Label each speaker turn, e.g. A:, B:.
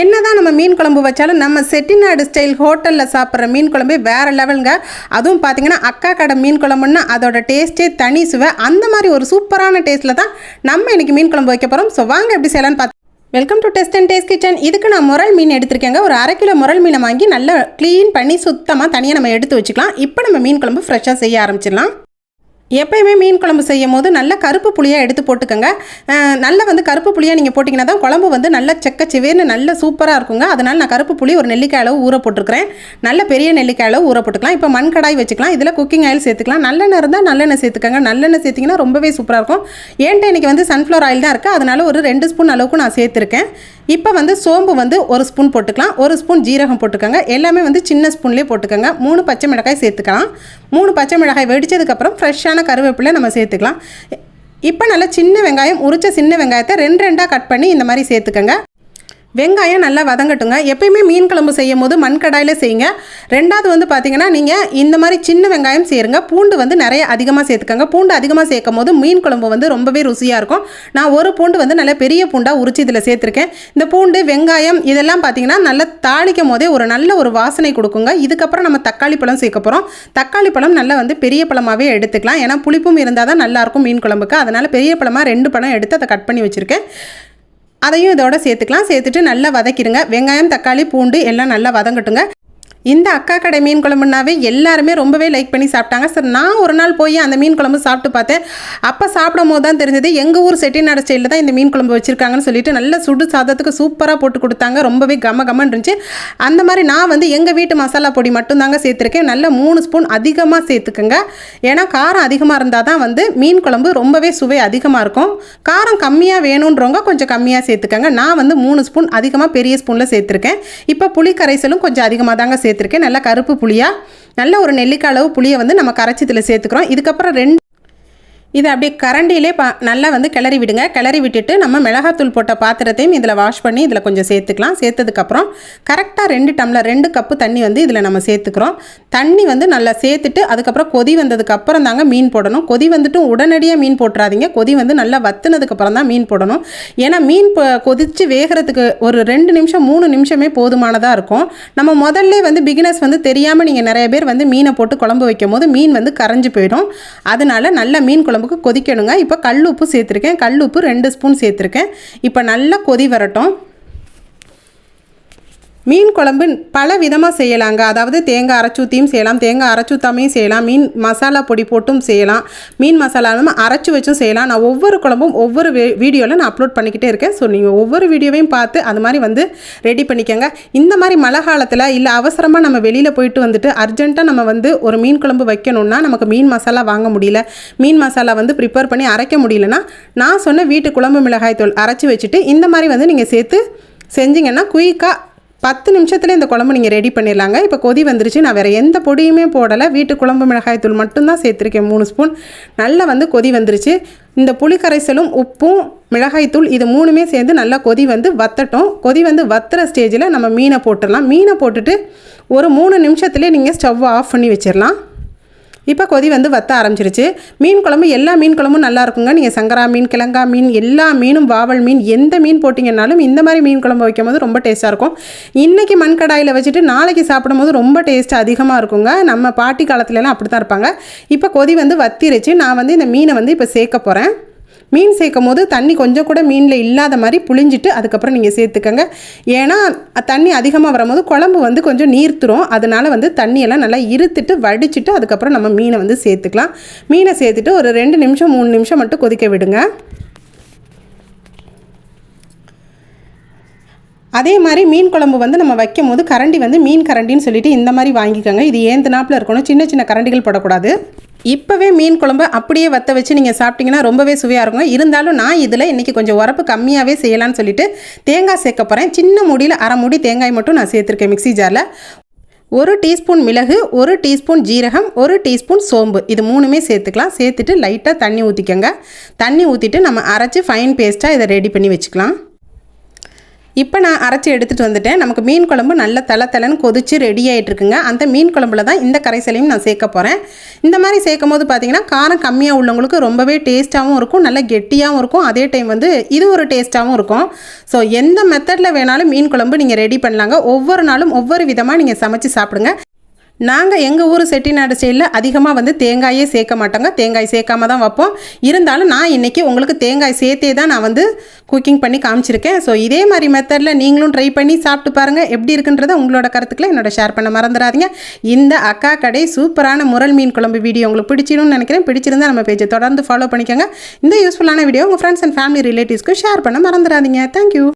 A: என்னதான் நம்ம மீன் குழம்பு வச்சாலும் நம்ம செட்டிநாடு ஸ்டைல் ஹோட்டலில் சாப்பிட்ற மீன் குழம்பே வேறு லெவலுங்க அதுவும் பார்த்தீங்கன்னா அக்கா கடை மீன் குழம்புன்னா அதோட டேஸ்ட்டே தனி சுவை அந்த மாதிரி ஒரு சூப்பரான டேஸ்ட்டில் தான் நம்ம இன்றைக்கி மீன் குழம்பு வைக்க போகிறோம் ஸோ வாங்க எப்படி செய்யலாம்னு பார்த்து welcome to test and taste kitchen இதுக்கு நான் முரல் மீன் எடுத்திருக்கேங்க. ஒரு அரை கிலோ முரல் மீனை வாங்கி நல்லா க்ளீன் பண்ணி சுத்தமாக தனியாக நம்ம எடுத்து வச்சுக்கலாம். இப்போ நம்ம மீன் குழம்பு ஃப்ரெஷ்ஷாக செய்ய ஆரம்பிச்சிடலாம். எப்பயுமே மீன் குழம்பு செய்யும் போது நல்ல கருப்பு புளியாக எடுத்து போட்டுக்கோங்க. நல்ல வந்து கருப்பு புளியாக நீங்கள் போட்டிங்கன்னா தான் குழம்பு வந்து நல்ல செக்க சிவேர்னு நல்ல சூப்பராக இருக்குங்க. அதனால் நான் கருப்பு புளி ஒரு நெல்லிக்காய் அளவு ஊற போட்டிருக்கிறேன். நல்ல பெரிய நெல்லிக்காய் அளவு ஊற போட்டுக்கலாம். இப்போ மண் கடாய் வச்சுக்கலாம். இதில் குக்கிங் ஆயில் சேர்த்துக்கலாம். நல்லெண்ணெய் இருந்தால் நல்லெண்ணெய் சேர்த்துக்கோங்க. நல்லெண்ணெய் சேர்த்திங்கன்னா ரொம்பவே சூப்பராக இருக்கும். ஏன்ட்டு இன்றைக்கி வந்து சன்ஃப்ளவர் ஆயில் தான் இருக்குது அதனால் ஒரு ரெண்டு ஸ்பூன் அளவுக்கு நான் சேர்த்துருக்கேன். இப்போ வந்து சோம்பு வந்து ஒரு ஸ்பூன் போட்டுக்கலாம். ஒரு ஸ்பூன் ஜீரகம் போட்டுக்கோங்க. எல்லாமே வந்து சின்ன ஸ்பூன்லேயே போட்டுக்கோங்க. மூணு பச்சை மிளகாய் சேர்த்துக்கலாம். மூணு பச்சை மிளகாய் வெடிச்சதுக்கப்புறம் ஃப்ரெஷ்ஷான கருவேப்பிலை நம்ம சேர்த்துக்கலாம். இப்போ நல்லா சின்ன வெங்காயம் உரிச்ச சின்ன வெங்காயத்தை ரெண்டு ரெண்டாக கட் பண்ணி இந்த மாதிரி சேர்த்துக்கோங்க. வெங்காயம் நல்லா வதங்கட்டுங்க. எப்பயுமே மீன் குழம்பு செய்யும் போது மண் கடாயில் செய்யுங்க. ரெண்டாவது வந்து பார்த்தீங்கன்னா நீங்கள் இந்த மாதிரி சின்ன வெங்காயம் சேருங்க. பூண்டு வந்து நிறைய அதிகமாக சேர்த்துக்கோங்க. பூண்டு அதிகமாக சேர்க்கும் போது மீன் குழம்பு வந்து ரொம்பவே ருசியாக இருக்கும். நான் ஒரு பூண்டு வந்து நல்ல பெரிய பூண்டாக உரிச்சு இதில் சேர்த்துருக்கேன். இந்த பூண்டு வெங்காயம் இதெல்லாம் பார்த்தீங்கன்னா நல்லா தாளிக்கும் போதே ஒரு நல்ல ஒரு வாசனை கொடுக்குங்க. இதுக்கப்புறம் நம்ம தக்காளி பழம் சேர்க்க போகிறோம் தக்காளி பழம் நல்லா வந்து பெரிய பழமாகவே எடுத்துக்கலாம். ஏன்னா புளிப்பும் இருந்தால் தான் நல்லாயிருக்கும் மீன் குழம்புக்கு. அதனால் பெரிய பழமாக ரெண்டு பழம் எடுத்து அதை கட் பண்ணி வச்சுருக்கேன். அதையும் இதோட சேர்த்துக்கலாம். சேர்த்துட்டு நல்லா வதக்கிடுங்க. வெங்காயம் தக்காளி பூண்டு எல்லாம் நல்லா வதங்கட்டுங்க. இந்த அக்கா கடை மீன் குழம்புனாவே எல்லாருமே ரொம்பவே லைக் பண்ணி சாப்பிட்டாங்க. சார் நான் ஒரு நாள் போய் அந்த மீன் குழம்பு சாப்பிட்டு பார்த்தேன். அப்போ சாப்பிடும் போது தான் தெரிஞ்சது எங்கள் ஊர் செட்டிநாடு ஸ்டைலில் தான் இந்த மீன் குழம்பு வச்சுருக்காங்கன்னு சொல்லிட்டு நல்ல சுடு சாதத்துக்கு சூப்பராக போட்டு கொடுத்தாங்க. ரொம்பவே கம கமன் இருந்துச்சு. அந்த மாதிரி நான் வந்து எங்கள் வீட்டு மசாலா பொடி மட்டும்தாங்க சேர்த்துருக்கேன். நல்ல மூணு ஸ்பூன் அதிகமாக சேர்த்துக்கோங்க. ஏன்னா காரம் அதிகமாக இருந்தால் தான் வந்து மீன் குழம்பு ரொம்பவே சுவை அதிகமாக இருக்கும். காரம் கம்மியாக வேணுன்றவங்க கொஞ்சம் கம்மியாக சேர்த்துக்கோங்க. நான் வந்து மூணு ஸ்பூன் அதிகமாக பெரிய ஸ்பூனில் சேர்த்துருக்கேன். இப்போ புளி கரைசலும் கொஞ்சம் அதிகமாக தாங்க சேர்த்துருக்கேன். நல்லா கருப்பு புளியாக நல்ல ஒரு நெல்லிக்காய் அளவு புளியை வந்து நம்ம கரைச்சி இதில் சேர்த்துக்கிறோம். இதுக்கப்புறம் ரெண்டு இதை அப்படியே கரண்டியிலே பா நல்லா வந்து கிளறி விடுங்க. கிளறி விட்டுட்டு நம்ம மிளகாத்தூள் போட்ட பாத்திரத்தையும் இதில் வாஷ் பண்ணி இதில் கொஞ்சம் சேர்த்துக்கலாம். சேர்த்ததுக்கப்புறம் கரெக்டாக ரெண்டு டம்ளர் ரெண்டு கப்பு தண்ணி வந்து இதில் நம்ம சேர்த்துக்கிறோம். தண்ணி வந்து நல்லா சேர்த்துட்டு அதுக்கப்புறம் கொதி வந்ததுக்கு அப்புறம் தாங்க மீன் போடணும். கொதி வந்துட்டு உடனடியாக மீன் போட்டுறாதீங்க. கொதி வந்து நல்லா வத்துனதுக்கப்புறம் தான் மீன் போடணும். ஏன்னா மீன் கொதித்து வேகிறதுக்கு ஒரு ரெண்டு நிமிஷம் மூணு நிமிஷமே போதுமானதாக இருக்கும். நம்ம முதல்ல வந்து பிகினர்ஸ் வந்து தெரியாமல் நீங்கள் நிறைய பேர் வந்து மீனை போட்டு குழம்பு வைக்கும் போது மீன் வந்து கரைஞ்சு போயிடும். அதனால நல்ல மீன் குழம்பு குழம்புக்கு கொதிக்கணுங்க. இப்போ கல் உப்பு சேர்த்துருக்கேன். கல் உப்பு ரெண்டு ஸ்பூன் சேர்த்துருக்கேன். இப்போ நல்லா கொதி வரட்டும். மீன் குழம்பு பல விதமாக செய்யலாங்க. அதாவது தேங்காய் அரைச்சூத்தியும் செய்யலாம். தேங்காய் அரைச்சூத்தாமையும் செய்யலாம். மீன் மசாலா பொடி போட்டும் செய்யலாம். மீன் மசாலா நம்ம அரைச்சி வச்சும் செய்யலாம். நான் ஒவ்வொரு குழம்பும் ஒவ்வொரு வீடியோவில் நான் அப்லோட் பண்ணிக்கிட்டே இருக்கேன். ஸோ நீங்கள் ஒவ்வொரு வீடியோவையும் பார்த்து அது மாதிரி வந்து ரெடி பண்ணிக்கோங்க. இந்த மாதிரி மழை காலத்தில் இல்லை அவசரமாக நம்ம வெளியில் போயிட்டு வந்துட்டு அர்ஜென்ட்டாக நம்ம வந்து ஒரு மீன் குழம்பு வைக்கணும்னா நமக்கு மீன் மசாலா வாங்க முடியல. மீன் மசாலா வந்து ப்ரிப்பேர் பண்ணி அரைக்க முடியலன்னா நான் சொன்ன வீட்டு குழம்பு மிளகாய் தூள் அரைச்சி வச்சுட்டு இந்த மாதிரி வந்து நீங்கள் சேர்த்து செஞ்சிங்கன்னா குயிக்காக பத்து நிமிஷத்தில் இந்த குழம்பு நீங்கள் ரெடி பண்ணிடலாங்க. இப்போ கொதி வந்துருச்சு. நான் வேறு எந்த பொடியுமே போடலை. வீட்டு குழம்பு மிளகாய் தூள் மட்டும்தான் சேர்த்துருக்கேன். மூணு ஸ்பூன். நல்லா வந்து கொதி வந்துருச்சு. இந்த புளி கரைசலும் உப்பும் மிளகாய்த்தூள் இது மூணுமே சேர்ந்து நல்லா கொதி வந்து வத்தட்டும். கொதி வந்து வத்துற ஸ்டேஜில் நம்ம மீனை போட்டுடலாம். மீனை போட்டுட்டு ஒரு மூணு நிமிஷத்துலேயே நீங்கள் ஸ்டவ்வை ஆஃப் பண்ணி வச்சிடலாம். இப்போ கொதி வந்து வத்த ஆரம்பிச்சிருச்சு. மீன் குழம்பு எல்லா மீன் குழம்பும் நல்லா இருக்குங்க. நீங்கள் சங்கரா மீன் கிழங்கா மீன் எல்லா மீனும் வாவல் மீன் எந்த மீன் போட்டிங்கனாலும் இந்த மாதிரி மீன் குழம்பு வைக்கும்போது ரொம்ப டேஸ்ட்டாக இருக்கும். இன்றைக்கி மண் கடாயில் வச்சுட்டு நாளைக்கு சாப்பிடும்போது ரொம்ப டேஸ்ட் அதிகமாக இருக்குங்க. நம்ம பாட்டி காலத்துலலாம் அப்படி தான் இருப்பாங்க. இப்போ கொதி வந்து வத்திருச்சு. நான் வந்து இந்த மீனை வந்து இப்போ சேர்க்க போகிறேன் மீன் சேர்க்கும் போது தண்ணி கொஞ்சம் கூட மீனில் இல்லாத மாதிரி புளிஞ்சிட்டு அதுக்கப்புறம் நீங்கள் சேர்த்துக்கங்க. ஏன்னா தண்ணி அதிகமாக வரும்போது குழம்பு வந்து கொஞ்சம் நீர்த்துரும். அதனால் வந்து தண்ணியெல்லாம் நல்லா இருத்துட்டு வடிச்சிட்டு அதுக்கப்புறம் நம்ம மீனை வந்து சேர்த்துக்கலாம். மீனை சேர்த்துட்டு ஒரு ரெண்டு நிமிஷம் மூணு நிமிஷம் மட்டும் கொதிக்க விடுங்க. அதே மாதிரி மீன் குழம்பு வந்து நம்ம வைக்கும் போது கரண்டி வந்து மீன் கரண்டின்னு சொல்லிட்டு இந்த மாதிரி வாங்கிக்கோங்க. இது ஏந்த நாப்பில் இருக்கணும். சின்ன சின்ன கரண்டிகள் போடக்கூடாது. இப்போவே மீன் குழம்பு அப்படியே வத்த வச்சு நீங்கள் சாப்பிட்டீங்கன்னா ரொம்பவே சுவையாக இருக்கும் இருந்தாலும் நான் இதில் இன்றைக்கி கொஞ்சம் உரப்பு கம்மியாகவே செய்யலான்னு சொல்லிட்டு தேங்காய் சேர்க்க போகிறேன் சின்ன மூடியில் அரை மூடி தேங்காய் மட்டும் நான் சேர்த்துருக்கேன் மிக்ஸி ஜாரில். ஒரு டீஸ்பூன் மிளகு ஒரு டீஸ்பூன் ஜீரகம் ஒரு டீஸ்பூன் சோம்பு. இது மூணுமே சேர்த்துக்கலாம். சேர்த்துட்டு லைட்டாக தண்ணி ஊற்றிக்கோங்க தண்ணி ஊற்றிட்டு நம்ம அரைச்சி ஃபைன் பேஸ்ட்டாக இதை ரெடி பண்ணி வச்சுக்கலாம். இப்போ நான் அரைச்சி எடுத்துகிட்டு வந்துட்டேன். நமக்கு மீன் குழம்பு நல்ல தலை தலைன்னு கொதிச்சு ரெடி ஆகிட்டுருக்குங்க அந்த மீன் குழம்புல தான் இந்த கரைசலையும் நான் சேர்க்க போகிறேன் இந்த மாதிரி சேர்க்கும் போது பார்த்தீங்கன்னா காரம் கம்மியாக உள்ளவங்களுக்கு ரொம்பவே டேஸ்ட்டாகவும் இருக்கும். நல்ல கெட்டியாகவும் இருக்கும். அதே டைம் வந்து இது ஒரு டேஸ்ட்டாகவும் இருக்கும். ஸோ எந்த மெத்தடில் வேணாலும் மீன் குழம்பு நீங்கள் ரெடி பண்ணலாங்க. ஒவ்வொரு நாளும் ஒவ்வொரு விதமாக நீங்கள் சமைச்சு சாப்பிடுங்க. நாங்கள் எங்கள் ஊர் செட்டிநாடு ஸ்டைலில் அதிகமாக வந்து தேங்காயே சேர்க்க மாட்டோங்க. தேங்காய் சேர்க்காம தான் வைப்போம். இருந்தாலும் நான் இன்றைக்கி உங்களுக்கு தேங்காய் சேர்த்தே தான் நான் வந்து குக்கிங் பண்ணி காமிச்சிருக்கேன். ஸோ இதே மாதிரி மெத்தடில் நீங்களும் ட்ரை பண்ணி சாப்பிட்டு பாருங்கள் எப்படி இருக்குன்றத உங்களோட கருத்துக்களை என்னோட ஷேர் பண்ண மறந்துடாதீங்க. இந்த அக்கா கடை சூப்பரான முரல் மீன் குழம்பு வீடியோ உங்களுக்கு பிடிச்சிடும்னு நினைக்கிறேன். பிடிச்சிருந்தா நம்ம பேஜை தொடர்ந்து ஃபாலோ பண்ணிக்கோங்க. இந்த யூஸ்ஃபுல்லான வீடியோ உங்கள் ஃப்ரெண்ட்ஸ் அண்ட் ஃபேமிலி ரிலேட்டிவ்ஸ்க்கு ஷேர் பண்ண மறந்துடாதீங்க. Thank you